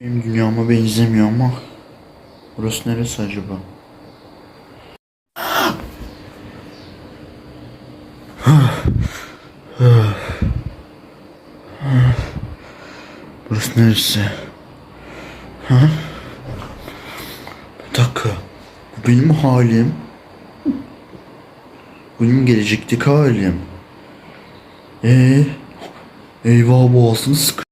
Benim dünyama benzemiyor ama burası neresi acaba? Burası neresi? Bir dakika. Bu benim halim. Benim gelecekteki halim. Ee, eyvah boğazını sık.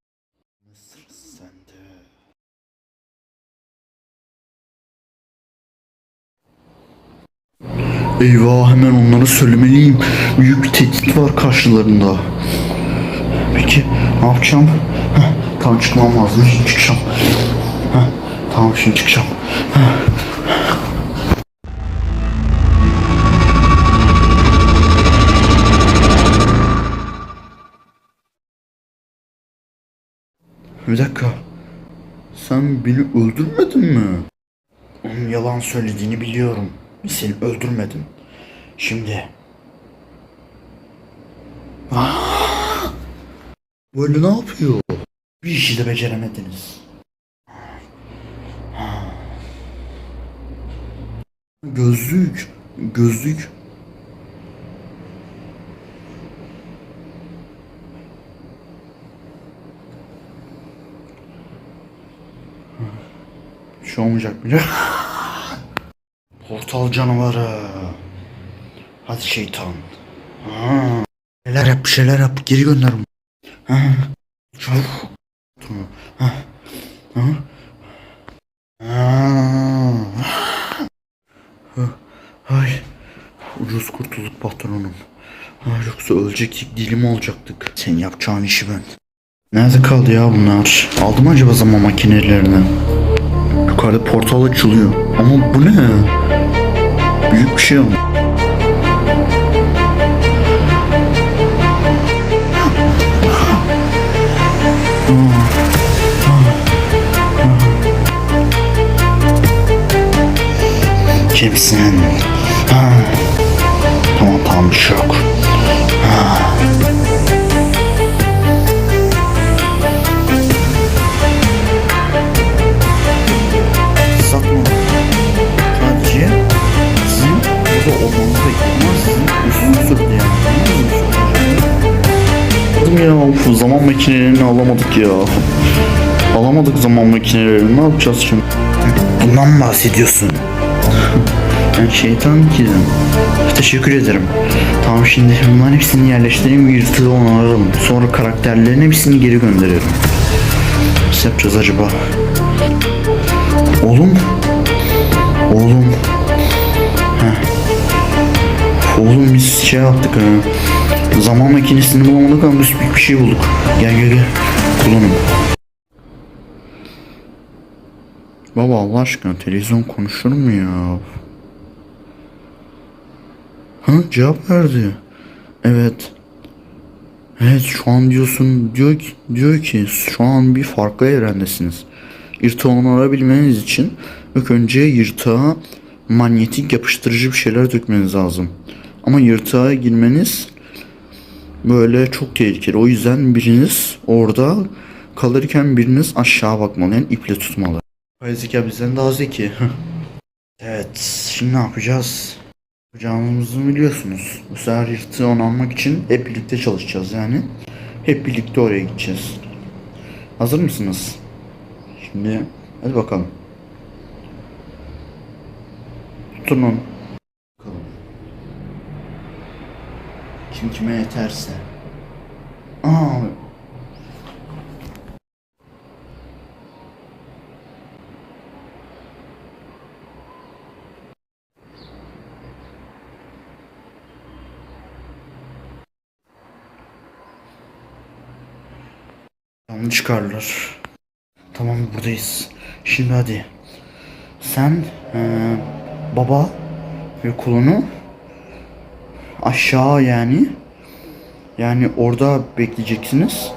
Eyvah hemen onlara söylemeliyim. Büyük bir tehdit var karşılarında. Peki ne yapacağım? Heh, tamam çıkmam lazım. Şimdi çıkacağım. Heh, tamam şimdi çıkacağım. Heh. Bir dakika. Sen beni öldürmedin mi? Onun yalan söylediğini biliyorum. Seni öldürmedim. Şimdi. Böyle ne yapıyor? Bir işi de beceremediniz. Gözlük. Gözlük. Bir şey olmayacak bile. Portal canavarı. Hadi şeytan. Ha. Şeyler yap, şeyler yap. Geri gönder. Ha. Çabuk. Ha. Ay. Ucuz kurtulduk patronum. Ha, yoksa ölecektik, dilim olacaktık. Sen yapacağın işi ben. Nerede kaldı ya bunlar? Aldım acaba zaman makinelerini? Yukarıda portal açılıyor. Ama bu ne? Büyük bir şey ama. Kimsin? Ha. Tamam tamam bir şey. Satma. Ya of, zaman makinelerini alamadık ya. Alamadık zaman makinelerini. Ne yapacağız şimdi? Bundan mı bahsediyorsun? Ben şeytan ikizim. Teşekkür ederim. Tamam şimdi bunların hepsini yerleştireyim yırtığı onaralım. Sonra karakterlerin hepsini geri gönderiyorum. Nasıl yapacağız acaba? Oğlum. Oğlum. Heh. Oğlum biz şey yaptık ha. Zaman makinesini bulamadık ama biz bir şey bulduk. Gel gel gel. Kullanın. Baba Allah aşkına televizyon konuşur mu ya? Ha cevap verdi. Evet. Evet şu an diyorsun diyor ki diyor ki şu an bir farklı evrendesiniz. Yırtığı onarabilmeniz için ilk önce yırtığa manyetik yapıştırıcı bir şeyler dökmeniz lazım. Ama yırtığa girmeniz böyle çok tehlikeli. O yüzden biriniz orada kalırken biriniz aşağı bakmalı yani iple tutmalı. Hayır zeka bizden daha zeki. evet şimdi ne yapacağız? Yapacağımızı biliyorsunuz. Bu sefer yırtığı onarmak için hep birlikte çalışacağız yani. Hep birlikte oraya gideceğiz. Hazır mısınız? Şimdi hadi bakalım. Tutun onu. Bakalım. Kim kime yeterse. Aa, Tamam çıkarlar. Tamam buradayız. Şimdi hadi. Sen eee, baba ve kulunu aşağı yani yani orada bekleyeceksiniz.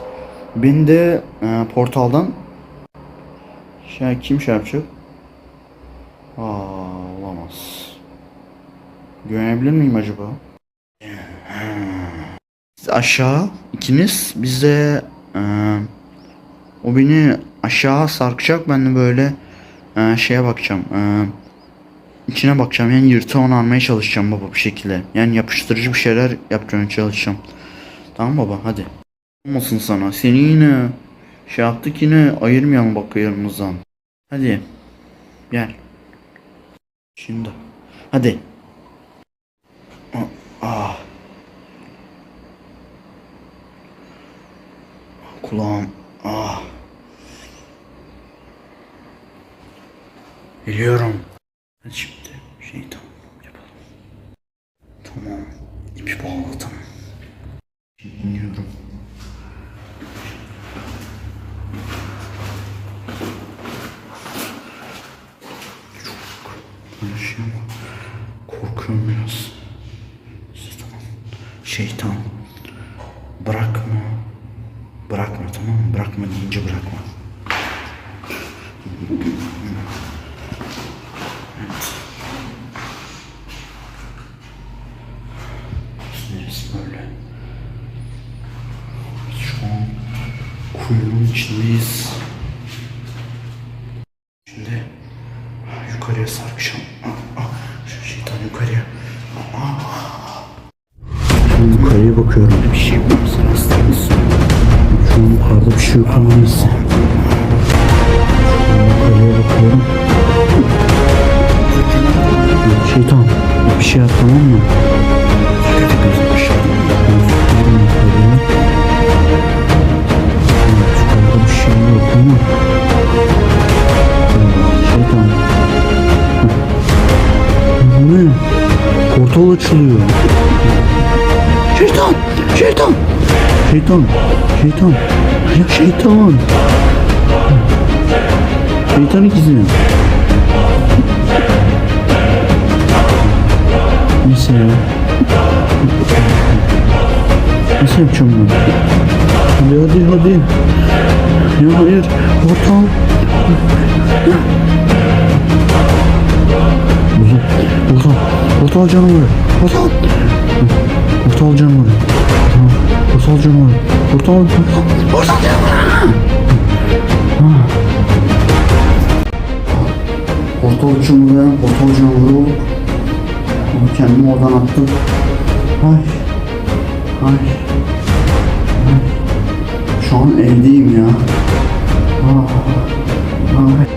Beni de eee, portaldan şey kim şey? Aa, olamaz. Görebilir miyim acaba? Siz aşağı ikiniz biz de eee, o beni aşağı sarkacak ben de böyle e, şeye bakacağım. E, içine bakacağım yani yırtığı onu almaya çalışacağım baba bir şekilde. Yani yapıştırıcı bir şeyler yapmaya çalışacağım. Tamam baba hadi. Olmasın sana. Seni yine şey yaptık yine ayırmayalım bak yanımızdan. Hadi. Gel. Şimdi. Hadi. Ah. Kulağım. Ah. Biliyorum. Şimdi bir şey yok ama. Evet, Şeytan. Bu ne? Portal açılıyor. Şeytan! Şeytan! Şeytan! Şeytan! Şeytan! Şeytan ikizi. Neyse ya. Nasıl yapacağım bunu? Hadi hadi hadi. Ya hayır. Portal. Portal. Portal canavarı. Portal. Portal. Portal canavarı. Portal. Portal. Portal canavarı. Portal canavarı. Portal canavarı olup onu kendimi oradan attım. Ay. Ay. Ay. Şu an evdeyim ya. Ah. Ay.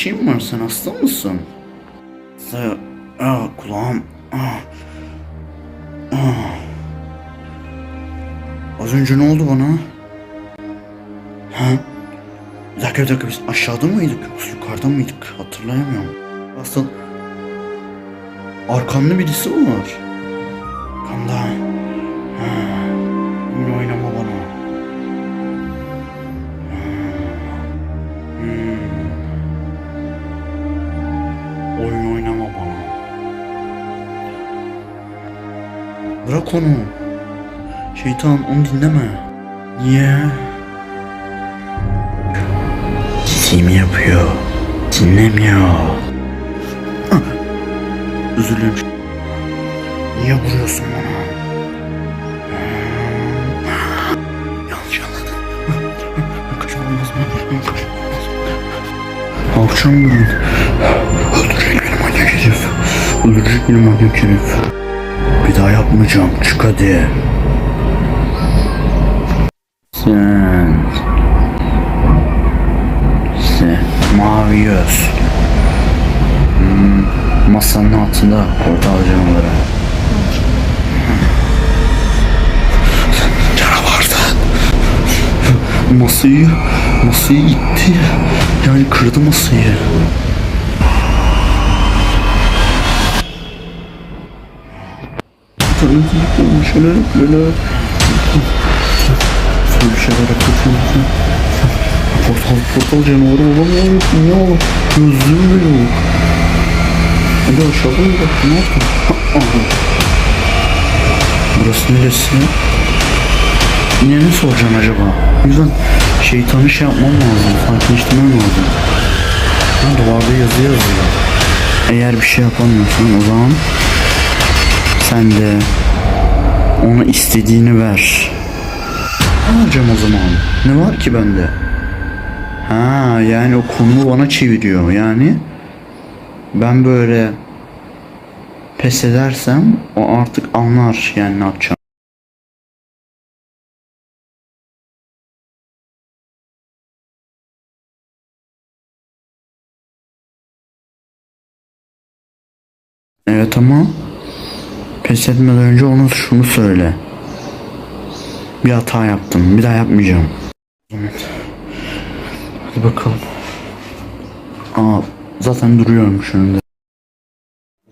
Şey mi var? Sen hasta mısın? Sen... Aa, kulağım... Aa. Aa. Az önce ne oldu bana? Ha? Bir dakika bir dakika biz aşağıda mıydık yoksa yukarıda mıydık? Hatırlayamıyorum. Aslında... Arkamda birisi mi var? Arkamda. Ha. Bırak onu. Şeytan onu dinleme. Niye? Dediğimi yapıyor. Dinlemiyor. Özür dilerim. Niye vuruyorsun bana? Yanlış anladın. Kaçamaz mı? Alçam ben. Öldürecek beni manyak herif. Öldürecek beni manyak herif. Bir daha yapmayacağım. Çık hadi. Sen. Sen. Mavi göz. Hmm, masanın altında portal canavarı. Canavardı. Masayı, masayı itti. Yani kırdı masayı. Şöyle bir şeyler yapıyorlar. Portal, portal canavarı olamıyor. Ne olur? Bile yok. Hadi aşağıda mı bak? Ne yaptın? Burası neresi? Yine ne soracağım acaba? O yüzden şeytanı şey yapmam lazım. Sakinleştirmem lazım. Ha, duvarda yazı yazıyor. Eğer bir şey yapamıyorsan o zaman sen de ona istediğini ver. Ne yapacağım o zaman? Ne var ki bende? Ha yani o konumu bana çeviriyor. Yani ben böyle pes edersem o artık anlar yani ne yapacağım. Evet ama pes etmeden önce ona şunu söyle. Bir hata yaptım. Bir daha yapmayacağım. Evet. Hadi bakalım. Aa zaten duruyorum şu önünde.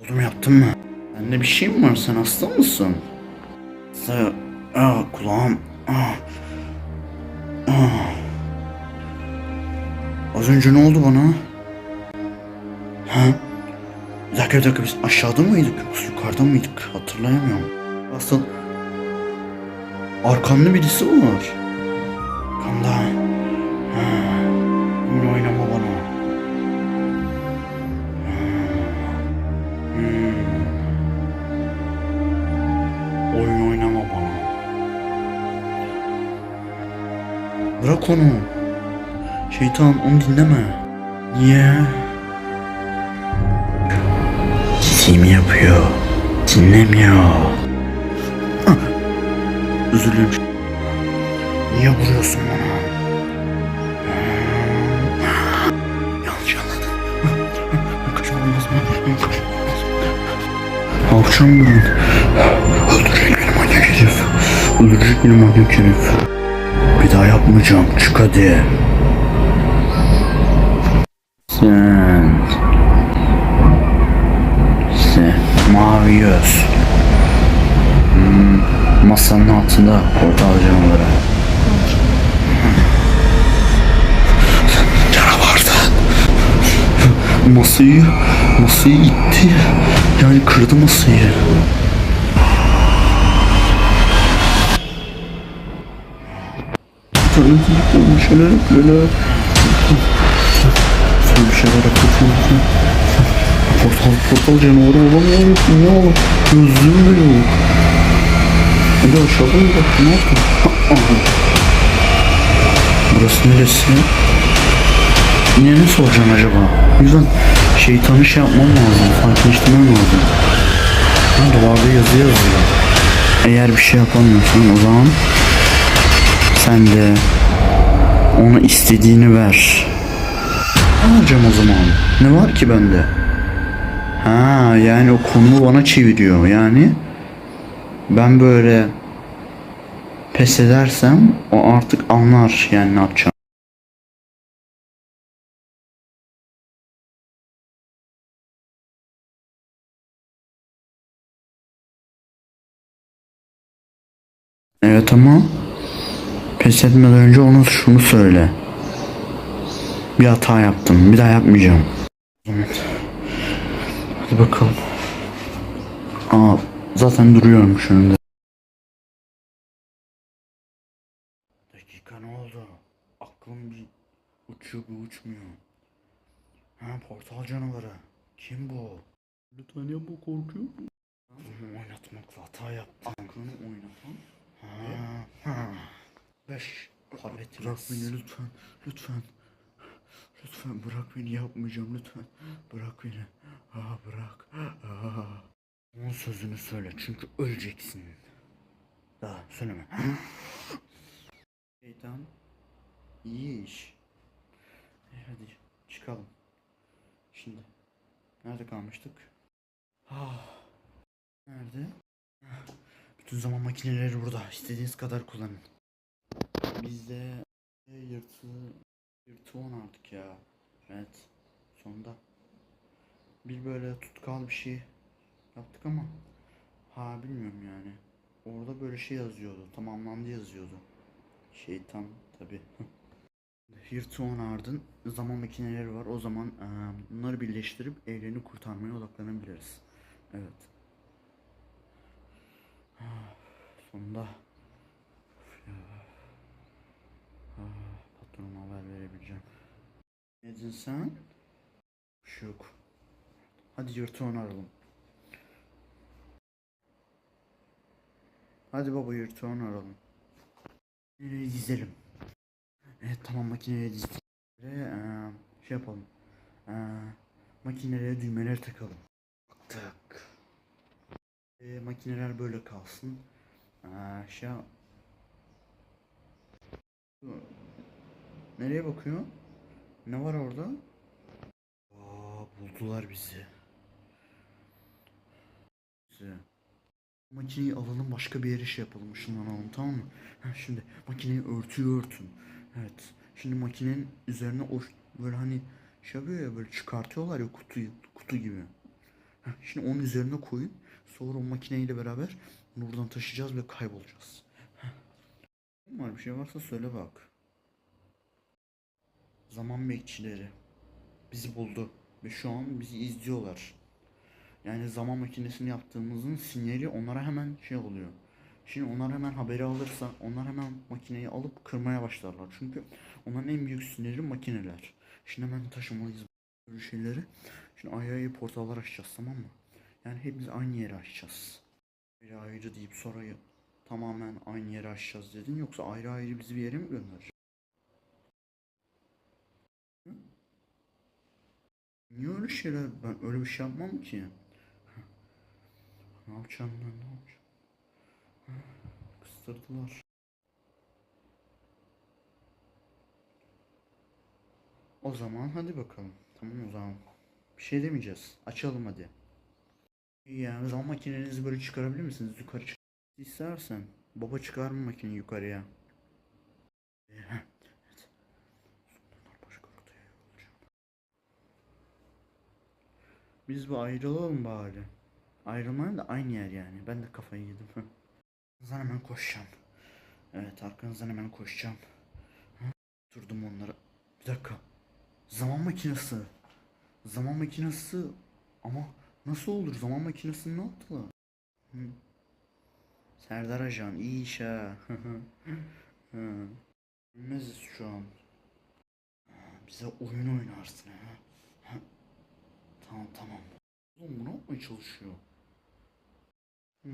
Oğlum yaptın mı? Bende bir şey mi var? Sen hasta mısın? Sen... Aa kulağım... Aa. Aa. Az önce ne oldu bana? Ha? Bir dakika dakika biz aşağıda mıydık yoksa yukarıda mıydık? Hatırlayamıyorum. Aslında arkamda birisi var? Arkamda. Ha. Oynama bana. Hmm. Oyun oynama bana. Bırak onu. Şeytan onu dinleme. Niye? Dediğimi yapıyor. Dinlemiyor. Dilerim. Niye vuruyorsun bana? Yanlış anladın. Kaçamaz mı? Alçam ben. Öldürecek beni manyak herif. Öldürecek beni manyak herif. Bir daha yapmayacağım. Çık hadi. Sen. Sen. Mavi göz. Hmm, masanın altında portal canavarı. Canavardı. Masayı, masayı itti. Yani kırdı masayı. Şeyler yapıyorlar. Şöyle şeyler yapıyorlar. Portal, portal canavarı olamıyor. Ne olur? Gözlüğüm bile yok. Hadi aşağıda mı bak? Ne yaptın? Burası neresi? Yine ne soracağım acaba? O yüzden şeytanı şey yapmam lazım. Sakinleştirmem lazım. Ha, duvarda yazı yazıyor. Eğer bir şey yapamıyorsan o zaman sen de ona istediğini ver. Ne yapacağım o zaman? Ne var ki bende? Ha yani o konumu bana çeviriyor. Yani ben böyle pes edersem o artık anlar yani ne yapacağım. Evet ama pes etmeden önce ona şunu söyle. Bir hata yaptım. Bir daha yapmayacağım. Evet. Hadi bakalım. Aa zaten duruyorum şu önünde. Dakika ne oldu? Aklım bir Uçuyor bir uçmuyor. Ha portal canavarı. Kim bu? Lütfen yapma korkuyorum. Onu oynatmakla hata yaptım. Aklını oynatan. Ha, ha. Beş. Halletiniz. Bırak beni lütfen. Lütfen. Lütfen bırak beni yapmayacağım lütfen. Bırak beni. Aa bırak. Aa. Onun sözünü söyle çünkü öleceksin. Daha söyleme. Şeytan. İyi iş. E, hadi çıkalım. Şimdi. Nerede kalmıştık? Ah. Nerede? Ah, Bütün zaman makineleri burada. İstediğiniz kadar kullanın. Bizde yırtı yırtı on artık ya. Evet. Sonunda. Bir böyle tutkal bir şey yaptık ama ha bilmiyorum yani. Orada böyle şey yazıyordu. Tamamlandı yazıyordu. Şeytan tabi. On ardın zaman makineleri var. O zaman eee, bunları birleştirip evreni kurtarmaya odaklanabiliriz. Evet. Sonunda. Ah, patronuma haber verebileceğim. Ne dedin sen? Bir şey yok. Hadi yırtı onu arayalım. Hadi baba yırtı onu arayalım. Nereye dizelim? Evet tamam makineye dizdik. Ve eee, şey yapalım. Eee makinelere düğmeler takalım. Tak. E, makineler böyle kalsın. Eee şey Nereye bakıyor? Ne var orada? Aa, buldular bizi. Bizi. Makineyi alalım başka bir yere şey yapalım ışınlanalım tamam mı? Ha, şimdi makineyi örtüyü örtün. Evet. Şimdi makinenin üzerine o böyle hani şey yapıyor ya böyle çıkartıyorlar ya kutuyu kutu gibi. Ha, şimdi onun üzerine koyun. Sonra o makineyle beraber buradan taşıyacağız ve kaybolacağız. Ha. Var bir şey varsa söyle bak. Zaman bekçileri bizi buldu ve şu an bizi izliyorlar. Yani zaman makinesini yaptığımızın sinyali onlara hemen şey oluyor. Şimdi onlar hemen haberi alırsa onlar hemen makineyi alıp kırmaya başlarlar. Çünkü onların en büyük siniri makineler. Şimdi hemen taşımalıyız böyle şeyleri. Şimdi ayrı ayrı portallar açacağız tamam mı? Yani hepimiz aynı yere açacağız. Ayrı ayrı deyip sonra tamamen aynı yere açacağız dedin yoksa ayrı ayrı bizi bir yere mi göndereceksin? Hı? Niye öyle şeyler? Ben öyle bir şey yapmam ki. Ne yapacağım ben ne yapacağım? Kıstırdılar. O zaman hadi bakalım. Tamam o zaman. Bir şey demeyeceğiz. Açalım hadi. İyi ya zaman makinenizi böyle çıkarabilir misiniz? Yukarı çık. İstersen. Baba çıkar mı makineyi yukarıya? Ee, heh, evet. Bunlar başka rotaya yollayacağım. Biz bir ayrılalım bari. Ayrılmayalım da aynı yer yani. Ben de kafayı yedim. Arkanızdan hemen koşacağım. Evet arkanızdan hemen koşacağım. Durdum onları. Bir dakika. Zaman makinesi. Zaman makinesi. Ama nasıl olur? Zaman makinesini ne yaptılar? Hı. Serdar Ajan iyi iş ha. Bilmeziz şu an. Bize oyun oynarsın. Ha. Tamam tamam. Oğlum bu ne yapmaya çalışıyor? Hmm.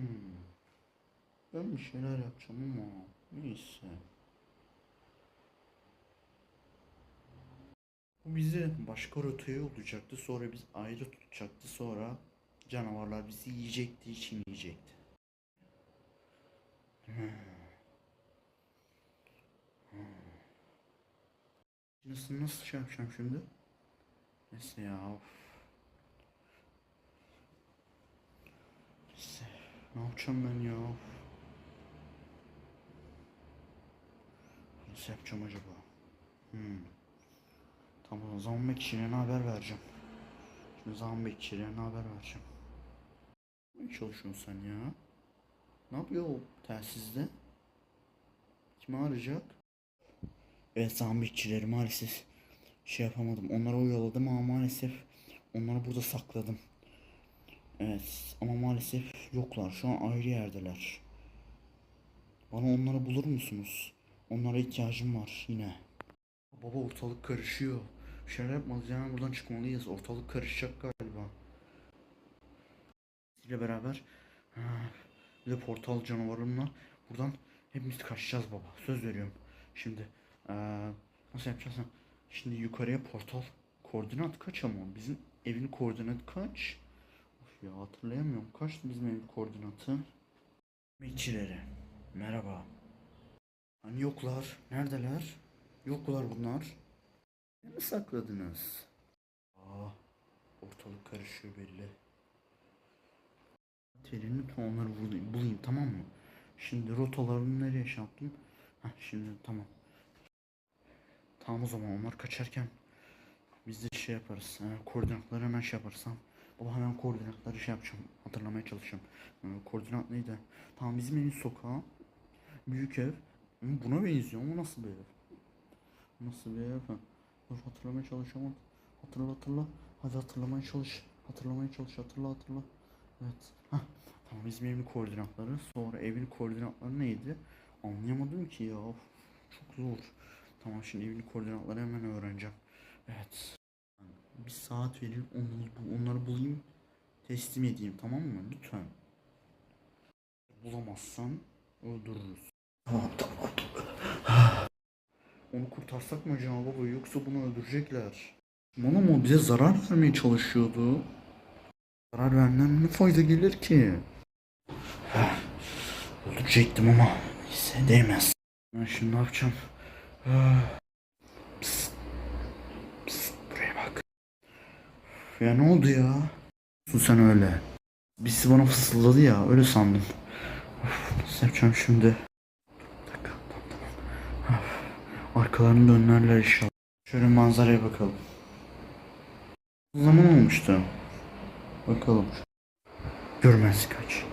Ben bir şeyler yapacağım ama neyse. Bu bizi başka rotaya yollayacaktı. Sonra biz ayrı tutacaktı. Sonra canavarlar bizi yiyecekti, için yiyecekti. Hmm. Hmm. Nasıl, nasıl şey yapacağım şimdi? Neyse ya. Of. Neyse. Ne yapacağım ben ya? Nasıl yapacağım acaba? Hmm. Tamam zaman bekçilerine haber vereceğim. Şimdi zaman bekçilerine haber vereceğim. Ne çalışıyorsun sen ya? Ne yapıyor o telsizde? Kimi arayacak? Evet zaman bekçileri maalesef şey yapamadım. Onları oyaladım ama maalesef onları burada sakladım. Evet ama maalesef yoklar. Şu an ayrı yerdeler. Bana onları bulur musunuz? Onlara ihtiyacım var yine. Baba ortalık karışıyor. Bir şeyler yapmalıyız yani buradan çıkmalıyız. Ortalık karışacak galiba. ile beraber bir de portal canavarımla buradan hepimiz kaçacağız baba. Söz veriyorum. Şimdi eee, nasıl yapacağız? Şimdi yukarıya portal koordinat kaç ama bizim evin koordinatı kaç? Ya hatırlayamıyorum. Kaçtı bizim evin koordinatı? Bekçileri. Merhaba. Hani yoklar? Neredeler? Yoklar bunlar. Ne mi sakladınız? Aa, ortalık karışıyor belli. Terini onları bulayım, bulayım tamam mı? Şimdi rotalarını nereye şey yaptım? Heh, şimdi tamam. Tamam o zaman onlar kaçarken biz de şey yaparız. E, koordinatları hemen şey yaparız. Baba hemen koordinatları şey yapacağım. Hatırlamaya çalışacağım. E, koordinat neydi? Tamam bizim evin sokağı. Büyük ev. Buna benziyor ama nasıl bir ev? Nasıl bir ev? Dur hatırlamaya çalışıyorum. Hatırla hatırla. Hadi hatırlamaya çalış. Hatırlamaya çalış. Hatırla hatırla. Evet. Hah. Tamam bizim evin koordinatları. Sonra evin koordinatları neydi? Anlayamadım ki ya. Of, Çok zor. Tamam şimdi evin koordinatları hemen öğreneceğim. Evet. Bir saat verin onları, onları bulayım. Teslim edeyim tamam mı? Lütfen. Bulamazsan öldürürüz. Tamam tamam. Onu kurtarsak mı acaba baba yoksa bunu öldürecekler. Mı bize zarar vermeye çalışıyordu? Zarar vermem ne fayda gelir ki? Öldürecektim ama neyse değmez. Ben şimdi ne yapacağım? Psst. Psst, buraya bak. Ya ne oldu ya? Sen öyle. Birisi bana fısıldadı ya öyle sandım. Of, nasıl şimdi? Dakika tamam tamam. Arkalarını dönerler inşallah. Şöyle manzaraya bakalım. Zaman olmuştu. Bakalım. Görmez kaç.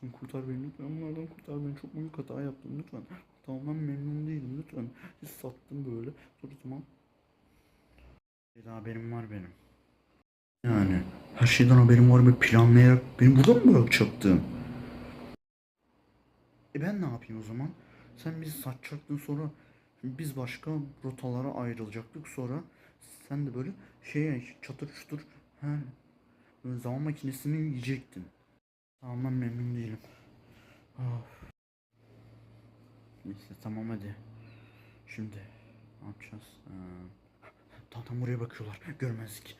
Sen kurtar beni lütfen bunlardan kurtar beni çok büyük hata yaptım lütfen. Hatamdan memnun değilim lütfen. Siz sattım böyle. Dur tamam. Daha haberim var benim. Yani her şeyden haberim var ve planlayarak beni burada mı bırakacaktın? E ben ne yapayım o zaman? Sen bizi satacaktın sonra biz başka rotalara ayrılacaktık sonra sen de böyle şey çatır çutur he, zaman makinesini yiyecektin. Tamam memnun değilim. Of. Neyse tamam hadi. Şimdi ne yapacağız? Ee, tam tam buraya bakıyorlar. Görmezlik.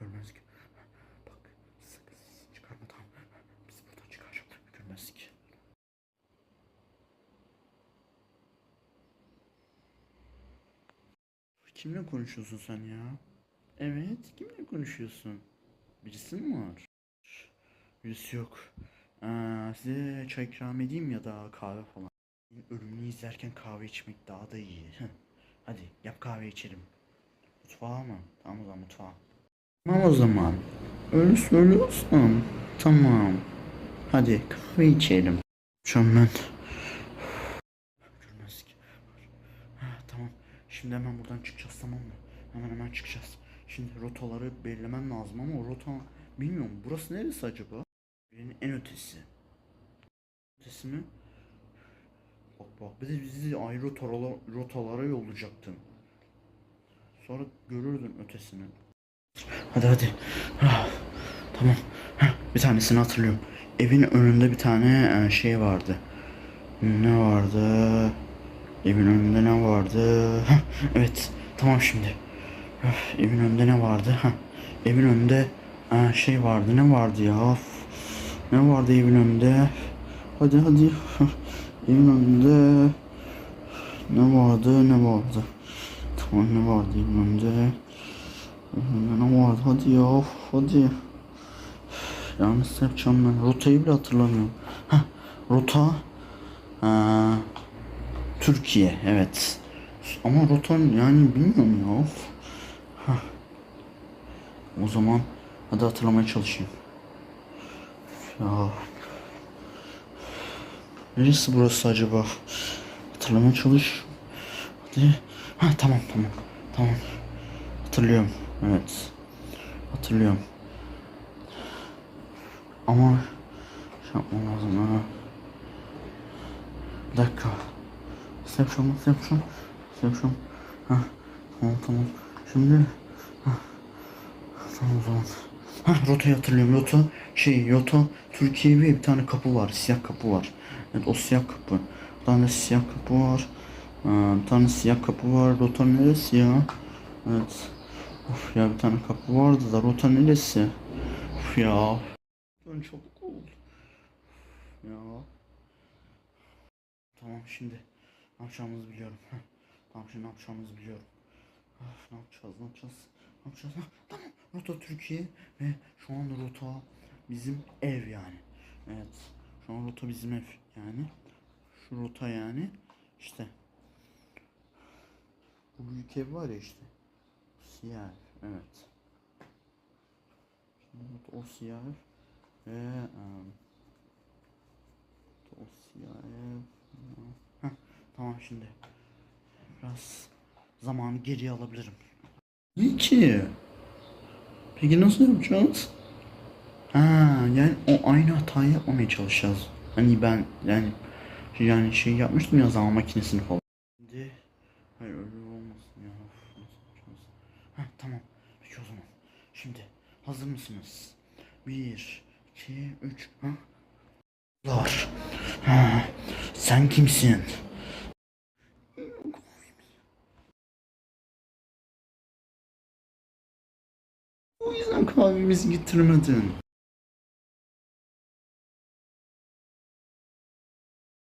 Görmezlik. Bak sakın sesini çıkarma tamam. Biz buradan çıkaracağım. Görmezlik. Kimle konuşuyorsun sen ya? Evet, kimle konuşuyorsun? Birisi mi var? Birisi yok. Aa, size çay ikram edeyim ya da kahve falan. Ölümünü izlerken kahve içmek daha da iyi. Hadi yap kahve içelim. Mutfağa mı? Tamam o zaman mutfağa. Tamam o zaman. Öyle söylüyorsan. Tamam. Hadi kahve içelim. Şu an ben... Görmezlik. Ha, tamam. Şimdi hemen buradan çıkacağız tamam mı? Hemen hemen çıkacağız. Şimdi rotaları belirlemem lazım ama o rota bilmiyorum. Burası neresi acaba? Birinin en ötesi. Ötesi mi? Bak bak de bizi ayrı rotalara, rotalara yollayacaktın. Sonra görürdün ötesini. Hadi hadi. Tamam. Bir tanesini hatırlıyorum. Evin önünde bir tane e, şey vardı. Ne vardı? Evin önünde ne vardı? Evet. Tamam şimdi. Evin önünde ne vardı? Evin önünde e, şey vardı. Ne vardı ya? Ne vardı evin önünde? Hadi hadi. Heh, önünde ne vardı? Ne vardı? Tamam ne vardı önünde ne vardı? Hadi ya. Of, hadi. Ya nasıl yapacağım ben? Rotayı bile hatırlamıyorum. Heh, rota Aa, Türkiye evet. Ama rota yani bilmiyorum ya. Of. Hah. O zaman hadi hatırlamaya çalışayım. Ya. Neresi burası acaba? Hatırlamaya çalış. Hadi. Ha tamam tamam. Tamam. Hatırlıyorum. Evet. Hatırlıyorum. Ama şey yapmam lazım ha. Bir dakika. Inception, Inception, Inception. Hah, tamam tamam. Şimdi hah, tamam o zaman. Hah, rotayı hatırlıyorum. Rota şey, rota Türkiye bir bir tane kapı var. Siyah kapı var. Evet o siyah kapı. Bir tane siyah kapı var. Aa, bir tane siyah kapı var. Rota neresi ya? Evet. Of ya bir tane kapı vardı da rota neresi? Of ya. Ben çok oldu. Ya. Tamam şimdi ne yapacağımızı biliyorum. Tamam şimdi ne yapacağımızı biliyorum. Of, ne yapacağız ne yapacağız ne yapacağız ha, tamam rota Türkiye ve şu an rota bizim ev yani. Evet şu an rota bizim ev yani. Şu rota yani işte. Bu büyük ev var ya işte. Siyah ev, evet. Şimdi o siyah ev ve em, o siyah ev. Heh, tamam şimdi. Biraz zamanı geriye alabilirim. Niye ki? Peki nasıl yapacağız? Yani o aynı hatayı yapmamaya çalışacağız. Hani ben yani yani şey yapmıştım ya zaman makinesini falan. Şimdi hayır öyle olmasın ya. Ha tamam. Peki o zaman. Şimdi hazır mısınız? Bir, iki, üç. Ha? Var. Ha, sen kimsin? O yüzden kahvemizi getirmedin.